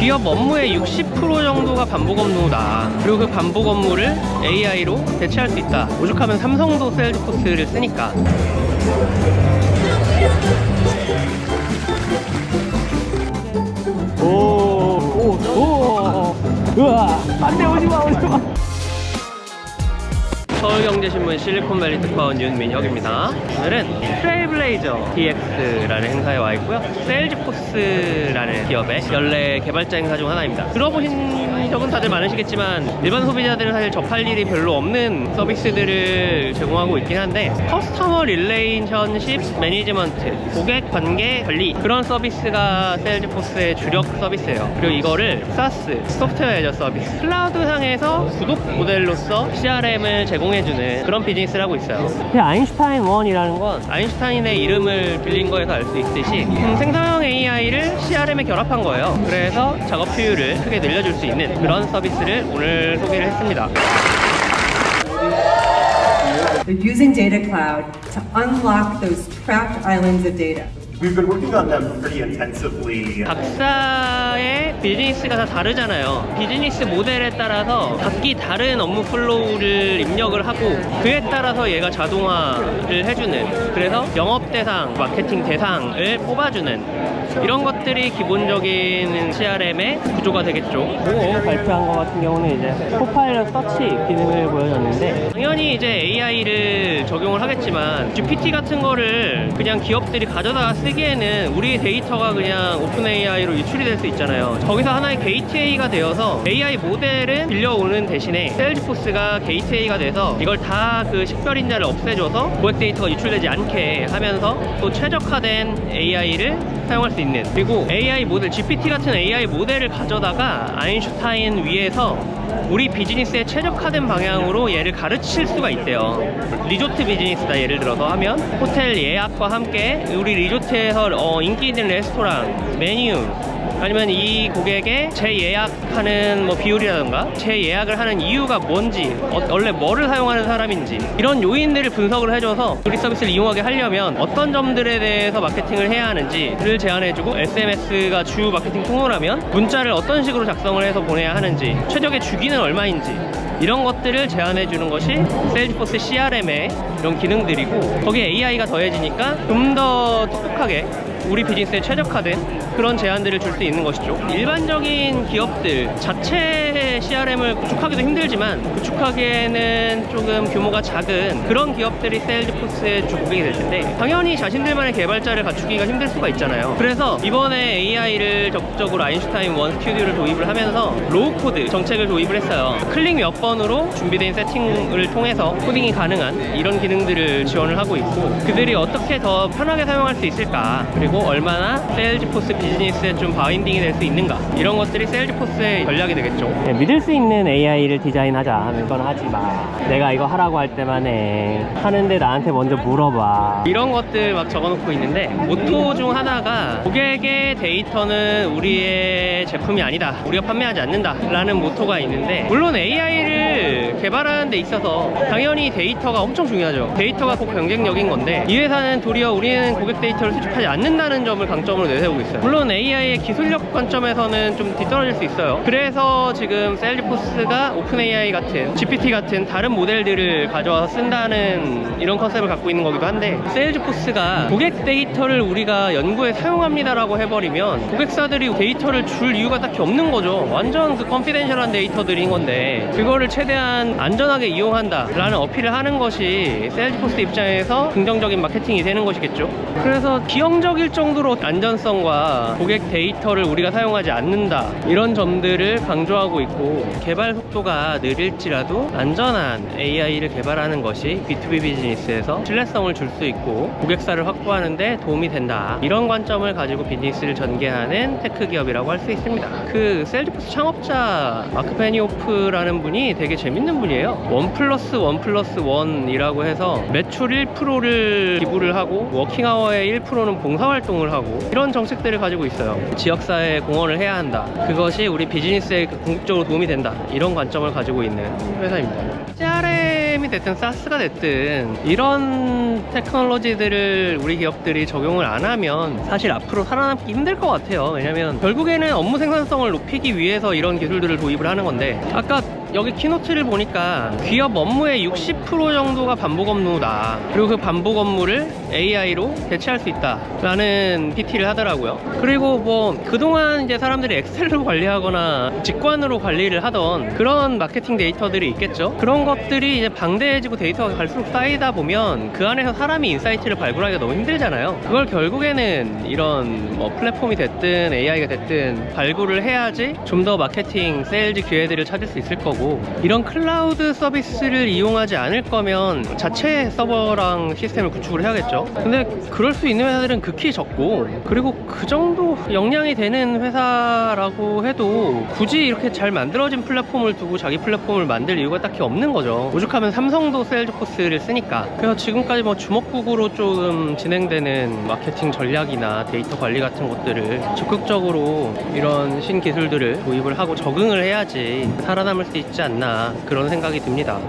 기업 업무의 60% 정도가 반복 업무다. 그리고 그 반복 업무를 AI로 대체할 수 있다. 오죽하면 삼성도 세일즈포스를 쓰니까. 오, 오, 오, 우와, 안돼 오지 마, 오지 마. 서울경제신문 실리콘밸리 특파원 윤민혁입니다. 오늘은 트레이블레이저 DX라는 행사에 와 있고요. 세일즈포스라는 기업의 연례 개발자 행사 중 하나입니다. 들어보신 적은 다들 많으시겠지만 일반 소비자들은 사실 접할 일이 별로 없는 서비스들을 제공하고 있긴 한데 커스터머 릴레이션십 매니지먼트, 고객 관계 관리 그런 서비스가 세일즈포스의 주력 서비스예요. 그리고 이거를 SaaS, 소프트웨어 애저 서비스, 클라우드 상에서 구독 모델로서 CRM을 제공 해주는 그런 비즈니스를 하고 있어요. 아인슈타인 원이라는 건 아인슈타인의 이름을 빌린 거에서 알 수 있듯이 음, 생성형 AI를 CRM에 결합한 거예요. 그래서 작업 효율을 크게 늘려줄 수 있는 그런 서비스를 오늘 소개를 했습니다. They're using Data Cloud to unlock those trapped islands of data. We've been working on them pretty intensively. 각사의 비즈니스가 다 다르잖아요. 비즈니스 모델에 따라서 각기 다른 업무 플로우를 입력을 하고 그에 따라서 얘가 자동화를 해주는 그래서 영업 대상, 마케팅 대상을 뽑아주는 이런 것들이 기본적인 CRM의 구조가 되겠죠. 그리고 발표한 것 같은 경우는 이제 코파일럿 서치 기능을 보여줬는데 당연히 이제 AI를 적용을 하겠지만 GPT 같은 거를 그냥 기업들이 가져다 쓰 기에는 우리의 데이터가 그냥 오픈 AI로 유출이 될 수 있잖아요. 거기서 하나의 게이트웨이가 되어서 AI 모델은 빌려오는 대신에 세일즈포스가 게이트웨이가 돼서 이걸 다 그 식별인자를 없애줘서 고객 데이터가 유출되지 않게 하면서 또 최적화된 AI를 사용할 수 있는 그리고 AI 모델 GPT 같은 AI 모델을 가져다가 아인슈타인 위에서 우리 비즈니스에 최적화된 방향으로 얘를 가르칠 수가 있대요. 리조트 비즈니스다 예를 들어서 하면 호텔 예약과 함께 우리 리조트에서 어, 인기 있는 레스토랑 메뉴 아니면 이 고객의 재예약하는 뭐 비율이라던가 재예약을 하는 이유가 뭔지 어, 원래 뭐를 사용하는 사람인지 이런 요인들을 분석을 해줘서 우리 서비스를 이용하게 하려면 어떤 점들에 대해서 마케팅을 해야 하는지를 제안해주고 SMS가 주 마케팅 통로라면 문자를 어떤 식으로 작성을 해서 보내야 하는지 최적의 주기는 얼마인지 이런 것들을 제안해 주는 것이 세일즈포스 CRM의 이런 기능들이고 거기에 AI가 더해지니까 좀 더 똑똑하게 우리 비즈니스에 최적화된 그런 제안들을 줄 수 있는 것이죠. 일반적인 기업들 자체 CRM을 구축하기도 힘들지만 구축하기에는 조금 규모가 작은 그런 기업들이 세일즈포스의 주국이 될 텐데 당연히 자신들만의 개발자를 갖추기가 힘들 수가 있잖아요. 그래서 이번에 AI를 적극적으로 아인슈타인 원 스튜디오를 도입을 하면서 로우 코드 정책을 도입을 했어요. 클릭 몇 번으로 준비된 세팅을 통해서 코딩이 가능한 이런 기능들을 지원을 하고 있고 그들이 어떻게 더 편하게 사용할 수 있을까 그리고 얼마나 세일즈포스 비즈니스에 좀 바인딩이 될 수 있는가 이런 것들이 세일즈포스의 전략이 되겠죠. 믿을 수 있는 AI를 디자인하자 하면 건 하지 마. 내가 이거 하라고 할 때만 해. 하는데 나한테 먼저 물어봐. 이런 것들 막 적어놓고 있는데 모토 중 하나가 고객의 데이터는 우리의 제품이 아니다. 우리가 판매하지 않는다. 라는 모토가 있는데 물론 AI를 개발하는 데 있어서 당연히 데이터가 엄청 중요하죠. 데이터가 꼭 경쟁력인 건데 이 회사는 도리어 우리는 고객 데이터를 수집하지 않는다 는 점을 강점으로 내세우고 있어요. 물론 AI의 기술력 관점에서는 좀 뒤떨어질 수 있어요. 그래서 지금 셀리포스가 오픈 AI 같은 GPT 같은 다른 모델들을 가져와서 쓴다는 이런 컨셉을 갖고 있는 거기도 한데 세일즈포스가 고객 데이터를 우리가 연구에 사용합니다라고 해버리면 고객사들이 데이터를 줄 이유가 딱히 없는 거죠. 완전 그 컨피덴셜한 데이터들인 건데 그거를 최대한 안전하게 이용한다 라는 어필을 하는 것이 세일즈포스 입장에서 긍정적인 마케팅이 되는 것이겠죠. 그래서 기형적일 정도로 안전성과 고객 데이터를 우리가 사용하지 않는다. 이런 점들을 강조하고 있고 개발 속도가 느릴지라도 안전한 AI를 개발하는 것이 B2B 비즈니스에서 신뢰성을 줄 수 있고 고객사를 확보하는데 도움이 된다. 이런 관점을 가지고 비즈니스를 전개하는 테크 기업이라고 할 수 있습니다. 그 셀즈포스 창업자 마크 페니오프라는 분이 되게 재밌는 분이에요. 원 플러스 원 플러스 원이라고 해서 매출 1%를 기부를 하고 워킹아워의 1%는 봉사활 동을 하고 이런 정책들을 가지고 있어요. 지역사회에 공헌을 해야 한다. 그것이 우리 비즈니스에 궁극적으로 도움이 된다. 이런 관점을 가지고 있는 회사입니다. CRM on-prem이 됐든 SaaS가 됐든 이런 테크놀로지들을 우리 기업들이 적용을 안 하면 사실 앞으로 살아남기 힘들 것 같아요. 왜냐면 결국에는 업무 생산성을 높이기 위해서 이런 기술들을 도입을 하는 건데 아까 여기 키노트를 보니까 기업 업무의 60% 정도가 반복 업무다. 그리고 그 반복 업무를 AI로 대체할 수 있다 라는 PT를 하더라고요. 그리고 뭐 그동안 이제 사람들이 엑셀로 관리하거나 직관으로 관리를 하던 그런 마케팅 데이터들이 있겠죠. 그런 것들이 이제 방대해지고 데이터가 갈수록 쌓이다 보면 그 안에서 사람이 인사이트를 발굴하기가 너무 힘들잖아요. 그걸 결국에는 이런 뭐 플랫폼이 됐든 AI가 됐든 발굴을 해야지 좀 더 마케팅, 세일즈 기회들을 찾을 수 있을 거고 이런 클라우드 서비스를 이용하지 않을 거면 자체 서버랑 시스템을 구축을 해야겠죠. 근데 그럴 수 있는 회사들은 극히 적고 그리고 그 정도 역량이 되는 회사라고 해도 굳이 이렇게 잘 만들어진 플랫폼을 두고 자기 플랫폼을 만들 이유가 딱히 없는 거죠. 오죽하면 삼성도 세일즈포스를 쓰니까. 그래서 지금까지 뭐 주먹국으로 조금 진행되는 마케팅 전략이나 데이터 관리 같은 것들을 적극적으로 이런 신기술들을 도입을 하고 적응을 해야지 살아남을 수 있지 않나 그런 생각이 듭니다.